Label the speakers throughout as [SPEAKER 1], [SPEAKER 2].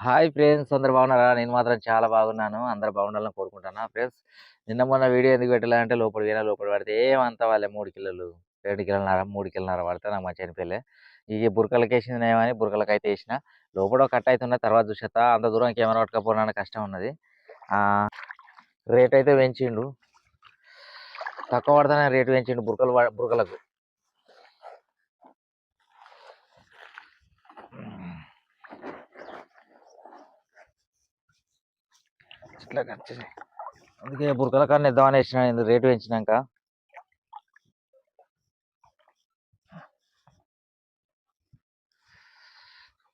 [SPEAKER 1] Hi friends అందరు బాగున్నారా? నేను మాత్రం చాలా బాగున్నాను. అందరు బాగుండాలని కోరుకుంటున్నా. ఫ్రెండ్స్ నిన్న మొన్న వీడియో ఎందుకు పెట్టాలంటే లోపల పోయినా లోపల పడితే ఏమంతా వాళ్ళే మూడు కిలోలు రెండు కిలోన్నర మూడు కిలోన్నర పడితే నాకు మంచి అనిపించలే ఈ బురకలకి వేసింది ఏమని బురకలకి అయితే వేసిన. లోపల కట్ అవుతున్నా తర్వాత చూసేస్తా. అంత దూరం కెమెరా పట్టుకపోవడానికి కష్టం ఉన్నది. రేట్ అయితే పెంచిండు. తక్కువ పడతానే రేటు పెంచిండు బురకలు బురకలకు. ఇట్లా కట్ అందుకే బురకల కన్నా ఇద్దామని వేసిన నేను రేటు పెంచినాక.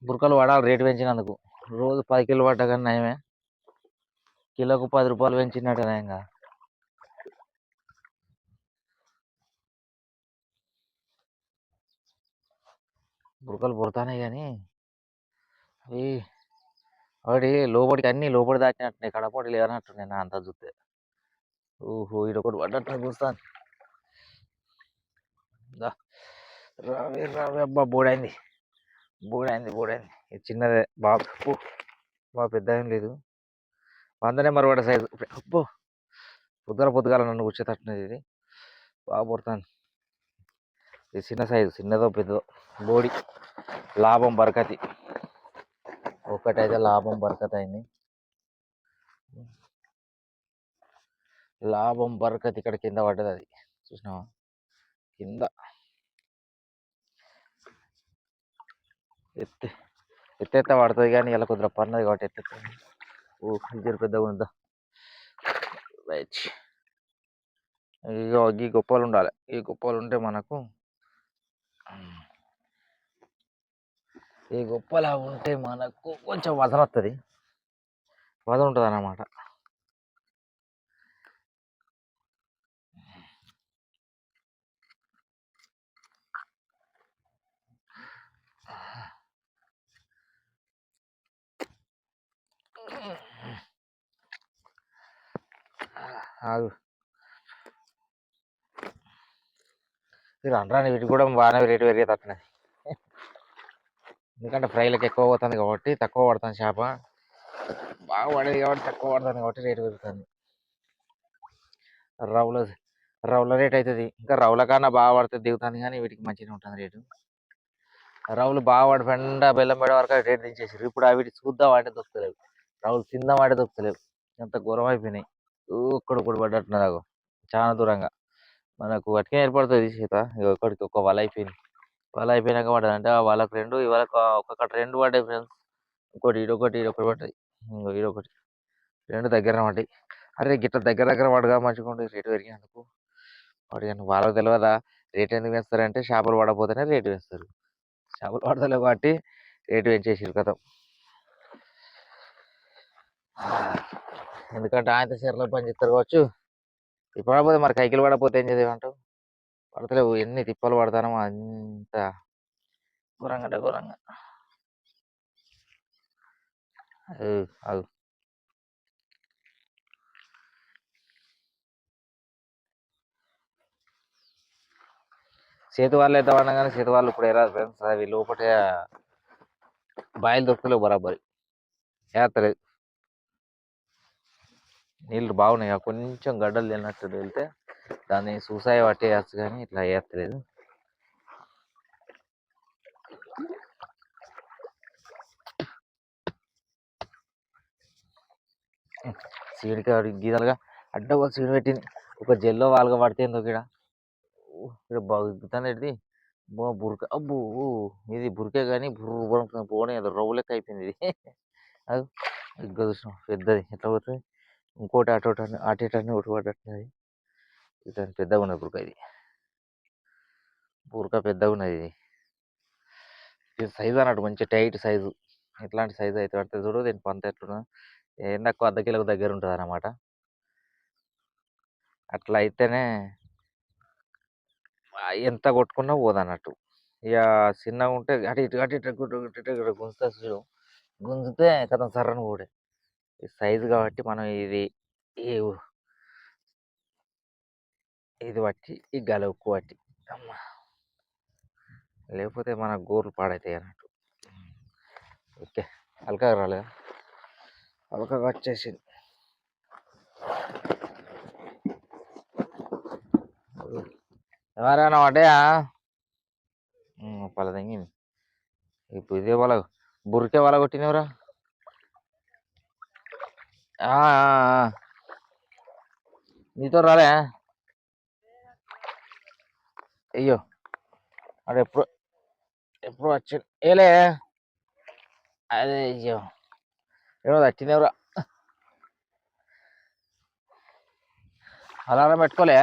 [SPEAKER 1] బురకలు పడాలి రేటు పెంచినందుకు. రోజు పది కిలో పడ్డా కానీ నయమే. కిలోకు పది రూపాయలు పెంచినట్టు నయంగా. బురకలు పుడతానే కానీ అవి వాడి లోపలికి అన్ని లోపలి దాచినట్టున్నాయి. కడపటి లేనట్టున్నాయి నా అంతా చూస్తే. ఓహో! ఇదొకటి పడ్డట్టు చూస్తాను రావే రావే. అబ్బా! బోడైంది. బోడైంది బోడైంది. ఇది చిన్నదే. బాబు ఓ, బాగా పెద్ద ఏం లేదు వందనే మరొకటి సైజు. అబ్బో! పొద్దున పొద్దుగాల నన్ను కూర్చోతట్టున్నది ఇది. బాగా పుడతాను ఇది చిన్న సైజు. చిన్నదో పెద్దదో. బోడి. లాభం బరకతి. ఒకటైతే లాభం బరకత్ అయింది లాభం బరకత్ ఇక్కడ కింద పడ్డది అది. చూసినావా? కింద. ఎత్తే ఎత్తెత్త పడుతుంది కానీ ఇలా కొద్దిగా పన్నది కాబట్టి ఎత్తెత్త. ఓ ఇది పెద్దగా ఉందా రైట్. ఇగో ఈ గొప్పలు ఉండాలి. ఈ గొప్పలు ఉంటే మనకు ఈ గొప్పలా ఉంటే మనకు కొంచెం వదన వస్తుంది వదన ఉంటుంది అన్నమాట ఆగు. మీరు అనరాని వీటి కూడా బాగానే రేటు పెరిగేది పెరిగేటట్టున్నది ఎందుకంటే ఫ్రైలకు ఎక్కువ పోతుంది కాబట్టి తక్కువ పడుతుంది చేప. బాగా పడేది కాబట్టి తక్కువ పడుతుంది కాబట్టి రేటు పెరుగుతుంది. రవ్వుల రవ్వుల రేట్ అవుతుంది ఇంకా రవ్వుల కన్నా బాగా పడుతుంది దిగుతుంది కానీ వీటికి మంచిగా ఉంటుంది రేటు. రవ్వులు బాగా పడి బెల్లం పడే వరకు రేట్ దించేసారు ఇప్పుడు అవి చూద్దాం వాటే దొరుకుతలేవు. రవ్వులు తిందాం వాటే దొరుకుతలేవు. ఎంత ఘోరం అయిపోయినాయి. ఒక్కడు ఒకటి పడ్డట్టున్నదాగో చాలా దూరంగా. మనకు అట్కే ఏర్పడుతుంది సీత. ఇగో ఒకటికి ఒక వల అయిపోయింది. వల అయిపోయినాక పడ్డది అంటే ఆ వాళ్ళకి రెండు ఇవాళ ఒక్కొక్కటి రెండు పడ్డాయి ఫ్రెండ్స్ ఇంకోటి ఇడొకటి ఇడొకటి పడ్డది ఇంకో ఇడొకటి రెండు దగ్గర పడ్డాయి. అరే గిట్ట దగ్గర దగ్గర పడగా మంచిగా ఉంటుంది రేటు పెరిగినందుకు వాడు కానీ వాళ్ళకి తెలియదా రేట్ ఎందుకు పెంచుతారంటే చేపలు పడకపోతేనే రేటు వేస్తారు చేపలు పడతలేవు కాబట్టి రేటు పెంచేసారు కదా. ఎందుకంటే ఆయన చీరలో పని చేస్తారు కావచ్చు. ఇప్పుడు పడకపోతే మరి కైకిలు పడకపోతే ఏం చదివంటావు పడతలేవు ఎన్ని తిప్పలు పడతానో అంత ఘోరంగా అంటే ఘోరంగా. అది చేతి వాళ్ళు అయితే కానీ చేతి వాళ్ళు ఇప్పుడు ఎలా ఫ్రెండ్స్? అవి లోపల బాయిలు దొరుకుతలేవు బరాబరి ఏత్తలేదు నీళ్ళు బాగున్నాయి? కొంచెం గడ్డలు తిన్నట్టు వెళ్తే దాన్ని సూసాయి పట్టేయచ్చు కానీ ఇట్లా వేయట్లేదు సీడికి గీతలుగా అడ్డ ఒక సీడ్ పెట్టింది. ఒక జెల్లో వాళ్ళగా పడితే ఎందుకు ఇక్కడ? ఇక్కడ బాగుతాను ఇది బురక అబ్బో ఇది బురకే కానీ బుర్ర పోనీ అది రవ్వు లెక్క అయిపోయింది ఇది. అది ఇంకా చూసిన పెద్దది. ఎట్లా పోతుంది? ఇంకోటి అటు అటు అని- అటు ఇటు అన్ని ఒకటి పడ్డట్టున్నది. ఇతను పెద్దగా ఉన్నది బురక ఇది. బురక పెద్దగా ఉన్నది ఇది. ఇది సైజు అన్నట్టు మంచి టైట్ సైజు. ఎట్లాంటి సైజు అయితే పడితే చూడు దీని పంత ఎట్లున్నా ఏం తక్కువ అర్ధ కిలోకు దగ్గర ఉంటుంది అన్నమాట. అట్లా అయితేనే ఎంత కొట్టుకున్నా పోదన్నట్టు ఇక చిన్నగా ఉంటే అటు ఇటు అటు ఇటు ఇటు ఇక్కడ గుంజుతా చూడు. గుంజితే కథం సర్రని కూడా ఈ సైజు కాబట్టి మనం ఇది ఈ ఇది పట్టి ఈ గల ఉక్కు పట్టి. అమ్మా! లేకపోతే మన గోర్లు పాడైతాయి అన్నట్టు. ఓకే అలకగా రాలేదా? అలకగా వచ్చేసింది ఎవరైనా పడ్డాయా? పల తగ్గింది ఇప్పుడు ఇదే వాళ్ళ బురికే వాళ్ళ కొట్టినవరా. నీతో రాలే అయ్యో! అక్కడ ఎప్పుడు ఎప్పుడు వచ్చి ఏలే. అదే అయ్యో ఏమో వచ్చినవరా అలారం పెట్టుకోలే.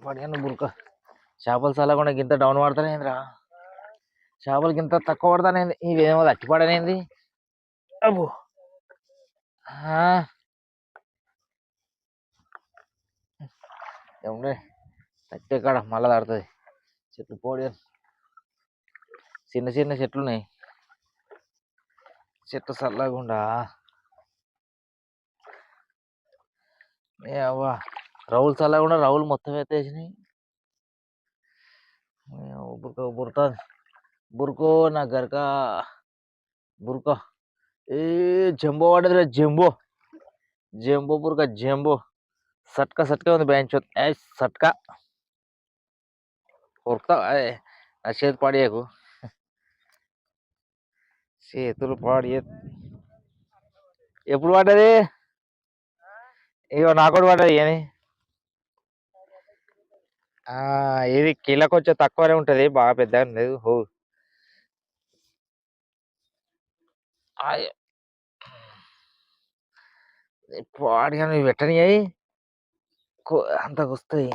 [SPEAKER 1] పడిగాను బురక చేపలు చల్లకుండా గింత డౌన్ పడతానేందిరా. చేపలు గింత తక్కువ పడతానేంది. ఇవేమో తట్టి పడనేంది అబ్బో ఏముండే? తట్టే కాడ మళ్ళా దాడుతుంది చెట్లు పోడి చిన్న చిన్న చెట్లు ఉన్నాయి చెట్టు చల్లగుండా అవ్వా అవ్వ రౌలు చల్లకుండా రౌలు మొత్తం ఎత్తేసినాయి. బురక బురతాది బురుకో నా గరక బురక. ఏ జంబో పడ్డది జంబో. జంబో బురక జంబో. సట్కా సట్కా ఉంది బ్యాంచ్ ఏ సట్కా ఉరుకుతా నా చేతి పాడేయకు చేతులు పాడి ఎప్పుడు పడ్డది ఇగో నాకు కూడా పడ్డది ఏమి ఇది కిలో కొంచెం తక్కువనే ఉంటుంది బాగా పెద్దగా లేదు హో పాడిగా నువ్వు పెట్టని అయి అంతకు వస్తాయి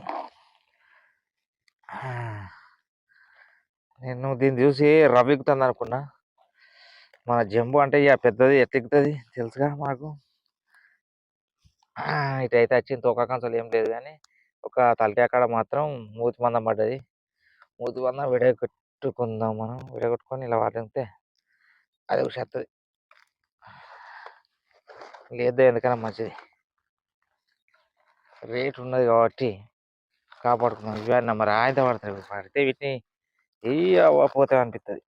[SPEAKER 1] నేను దీన్ని చూసి రవ్వెక్కుతుంది అనుకున్నా. మన జంబు అంటే ఇక పెద్దది ఎత్తెక్కుతుంది తెలుసుగా మనకు ఇటైతే వచ్చింది తోకాకంచలు ఏం లేదు కానీ ఒక తలకాయ అక్కడ మాత్రం మూతి మందం పడ్డది. మూతి మందం విడగొట్టుకుందాం మనం విడగొట్టుకొని ఇలా వాడితే అది వస్తుంది లేదు ఎందుకన్నా మంచిది. రేట్ ఉన్నది కాబట్టి కాపాడుకుందాం. ఇవన్నీ మరి ఆయన పడుతుంది పడితే వీటిని ఏ పోతే అనిపిస్తుంది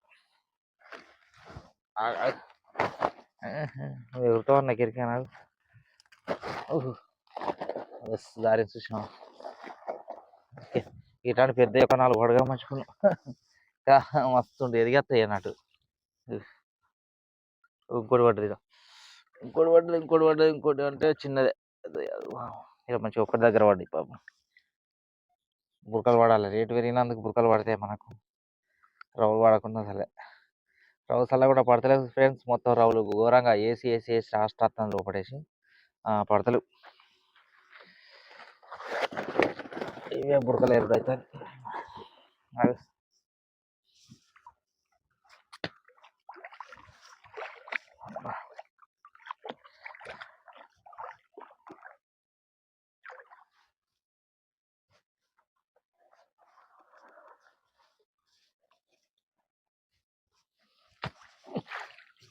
[SPEAKER 1] ఎవరితో అన్న కిరికానాలు ఎస్ దారి చూసినాం. ఇట్లాంటి పెద్ద ఒక నాలుగు వడగా మంచుకున్నాం మస్తు ఎదిగేస్తాయి అన్నట్టు. ఇంకోటి పడ్డది ఇంకోటి పడ్డది ఇంకోటి పడ్డది ఇంకోటి అంటే చిన్నదే. ఇక మంచిగా ఒక్కటి దగ్గర పడ్డాయి పాపం. బురకలు పడాలి. రేటు పెరిగినందుకు బురకలు పడతాయి మనకు. రవ్వులు పడకుండా అసలే రవ్వు సల్ల కూడా పడతలేదు ఫ్రెండ్స్. మొత్తం రవ్వులు ఘోరంగా ఏసీ ఏసీ ఏసీ రాష్ట్రార్థం లోపడేసి పడతలు ఇవే బురకలు ఎరుడైతే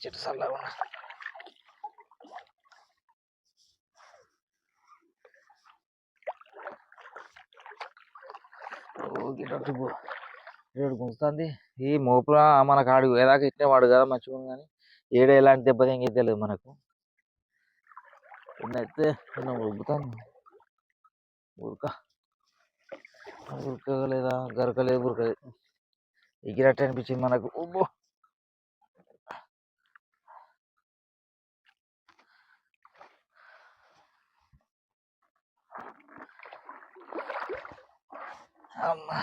[SPEAKER 1] చెట్టు చల్లగా ఉన్నా. ఏడు గుంజుతుంది. ఈ మోపుల మనకు కాడు ఏదాకా ఇట్టే వాడు కదా మంచిగా కానీ ఏడు ఎలాంటి దెబ్బ తెంగి తెలియదు మనకు. అయితే నిన్న ఉరుకుతాను ఉరక. ఉరకలేదా? గరకలేదు ఉరకలేదు ఎగిరట్టు అనిపించింది మనకు. ఉబ్బో అమ్మా.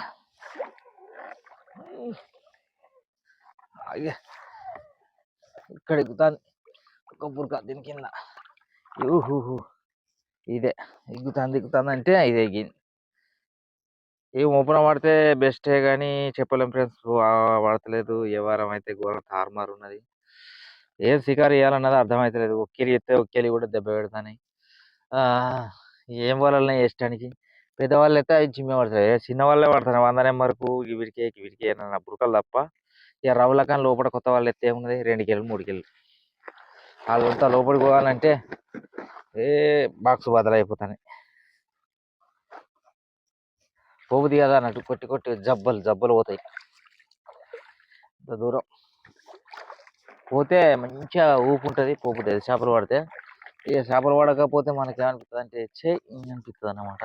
[SPEAKER 1] అయ్యా. ఇక్కడ ఎక్కుతాను ఒక దీని కింద. ఊహుహు ఇదే. ఎగ్గుతాంది ఎగ్గుతాంది అంటే ఇది ఎగింది. ఏం ఓపెన్ పడితే బెస్టే కానీ చెప్పలేం ఫ్రెండ్స్. పడతలేదు ఏ వారం అయితే ఘోరం తారుమారు ఉన్నది. ఏం షికారు చేయాలన్నది అర్థమవుతలేదు ఒక్కేలి ఎత్తే ఒక్కేలి కూడా దెబ్బ పెడతాను. ఏం వలన వేయడానికి పెద్దవాళ్ళు అయితే అవి చిమ్మే పడతాయి చిన్న వాళ్ళే పడతారు. వంద నెంబర్కు వీడికే వీడికే ఏమన్నా బురకలు తప్ప ఇక రవ్వుల కానీ లోపల కొత్త వాళ్ళు అయితే ఏమున్నది? రెండు కిలో మూడు కిలో వాళ్ళంతా లోపలికి పోవాలంటే ఏ బాక్స్ బదలైపోతాయి పోగుది కదా అన్నట్టు కొట్టి కొట్టి జబ్బలు జబ్బలు పోతాయి. ఇంత దూరం. పోతే మంచిగా ఊపు ఉంటుంది. పోపుతుంది చేపలు పడితే. ఇక చేపలు పడకపోతే మనకి ఏమనిపిస్తుంది అంటే చే అనిపిస్తుంది అన్నమాట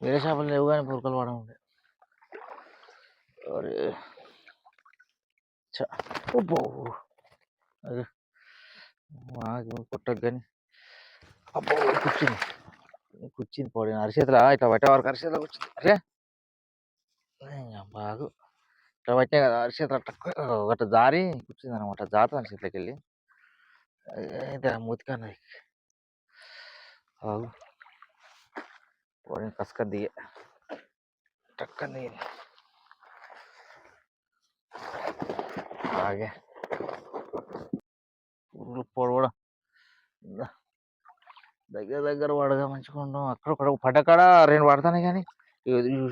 [SPEAKER 1] వేరే చేపలు లేవు కానీ పురకలు పడ ఉండే. అరే చ అబ్బో. అరే మాకు కొట్టకు కానీ అబ్బో కూర్చుంది. కూర్చుంది పడిన అరిచేతుల ఇట్లా పట్టే వరకు అరిచేతుల కూర్చుంది. అరే బాగు. ఇట్లా పట్టే కదా అరిచేతుల ఒకటి జారి కూర్చుంది అనమాట జాత అరిచేతులకి వెళ్ళి. అయితే మూతికన్నది ఆగు కసుక దిగే. టక్క అలాగే ఊర్లు పొడవడం. దగ్గర దగ్గర పడగా మంచిగా ఉండవు అక్కడ పడ్డకాడ రెండు పడతానే కానీ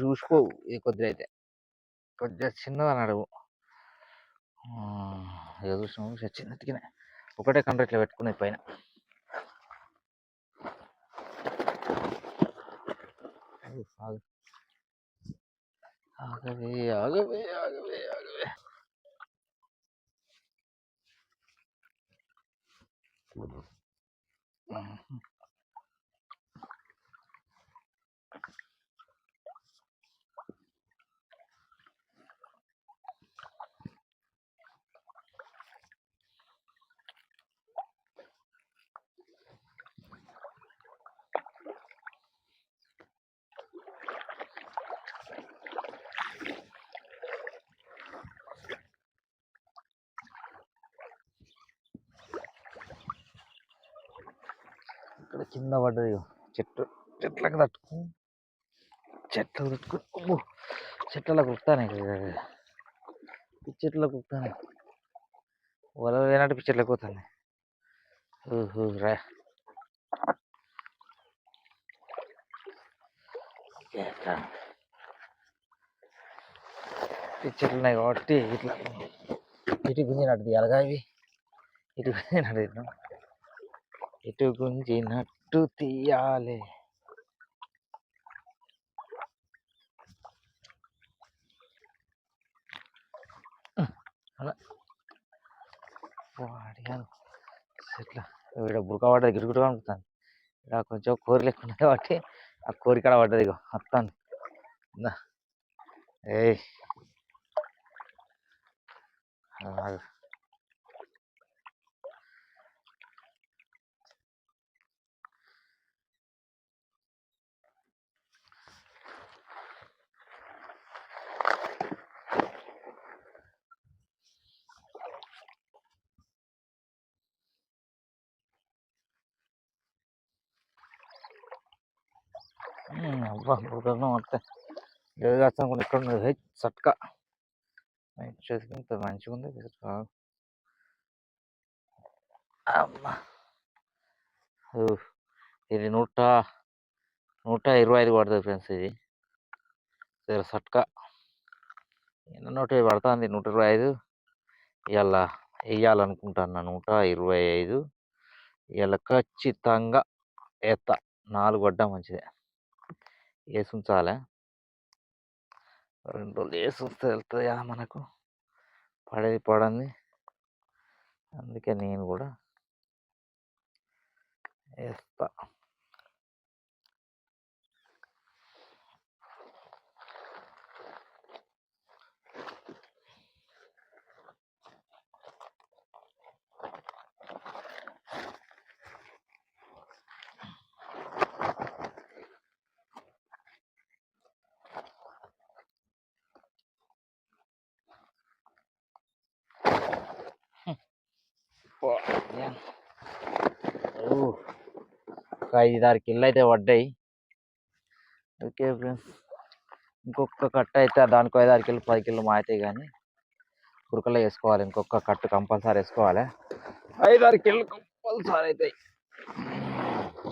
[SPEAKER 1] చూసుకో ఇది కొద్దిగా అయితే. కొద్దిగా చిన్నది అని అడుగు ఇక చూసినాము ఒకటే కండ్ర ఇట్లా పెట్టుకునేది పైన. ఆగవే ఆగవే ఆగవే ఆగవే. Mm-hmm. ఇక్కడ కింద పడ్డది చెట్టు. చెట్లకు తట్టుకుని చెట్లకు తట్టుకుని అమ్మో చెట్లలో కుక్తానే పిచ్చెట్లో కుక్తానే వల లేనట్టు పిచ్చెట్లకు పోతాను. ఓహో రా. పిచ్చెట్లు ఉన్నాయి కాబట్టి ఇట్లా. ఇటు గుంజినట్టు తీయాలిగా ఇవి. ఇటు గుంజినట్టు ఇటు గుంజినట్టు తీయాలి. అలా. వాడియాను ఇట్లా ఇక్కడ బురక పడ్డది గిరుగుడు అనుకుతాను ఇక్కడ కొంచెం కోరి ఉన్నది కాబట్టి ఆ కోరికడ పడ్డది ఇగో వస్తాను ఏయ్. ఆగు. అబ్బా బురకను వస్తే లేదు కాస్త అనుకున్నా ఉన్నది హెచ్ చేసుకుంటే మంచిగా ఉంది కాదు అమ్మా. ఇది నూట నూట ఇరవై ఐదు పడుతుంది ఫ్రెండ్స్ ఇది. సరే సట్కా. నిన్న నూట పడుతుంది నూట ఇరవై ఐదు. ఇవాళ వేయాలనుకుంటాను నూట ఇరవై ఐదు. ఇవాళ ఖచ్చితంగా ఎత్త. నాలుగు పడ్డా మంచిదే. వేసి ఉంచాలి. రెండు రోజులు వేసి ఉంచితే వెళ్తుందా కదా మనకు. పడేది పడంది. అందుకే నేను కూడా వేస్తా ఒక ఐదారు కిళ్ళు అయితే పడ్డాయి. Okay friends. ఇంకొక కట్ట అయితే దానికి ఐదారు కిలో పది కిలో మాయితాయి కానీ ఉరకలో వేసుకోవాలి. ఇంకొక కట్టు కంపల్సరీ వేసుకోవాలి. ఐదారు కిలో కంపల్సరీ అవుతాయి.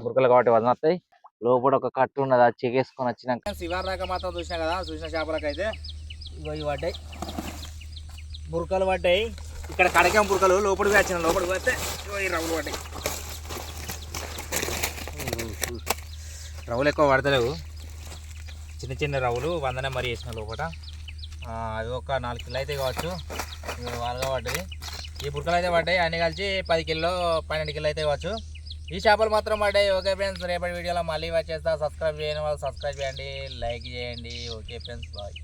[SPEAKER 1] ఉరకలు కాబట్టి వదిన వస్తాయి లోపల ఒక కట్టు ఉన్నది అది చెగేసుకొని వచ్చినాక శివారి దాకా మాత్రం చూసినా కదా చూసిన చేపలకైతే ఇగో ఇవి పడ్డాయి. బురకలు పడ్డాయి. ఇక్కడ కడకేం బురకలు లోపలికి వచ్చిన. లోపలికి పోతే ఈ రవ్వులు పడ్డాయి. రవ్వులు ఎక్కువ పడతలేవు. చిన్న చిన్న రవ్వులు వందనే మరీ వేసిన లోపల అది అవి ఒక నాలుగు కిలో అయితే కావచ్చు. వాళ్ళగా పడ్డది. ఈ బుడకలు అయితే పడ్డాయి. అన్ని కలిసి పది కిలో పన్నెండు కిలో అయితే కావచ్చు. ఈ చేపలు మాత్రం పడ్డాయి. ఓకే ఫ్రెండ్స్ రేపటి వీడియోలో మళ్ళీ వచ్చేస్తా. సబ్స్క్రైబ్ చేయని వాళ్ళు సబ్స్క్రైబ్ చేయండి. లైక్ చేయండి. Okay friends bye.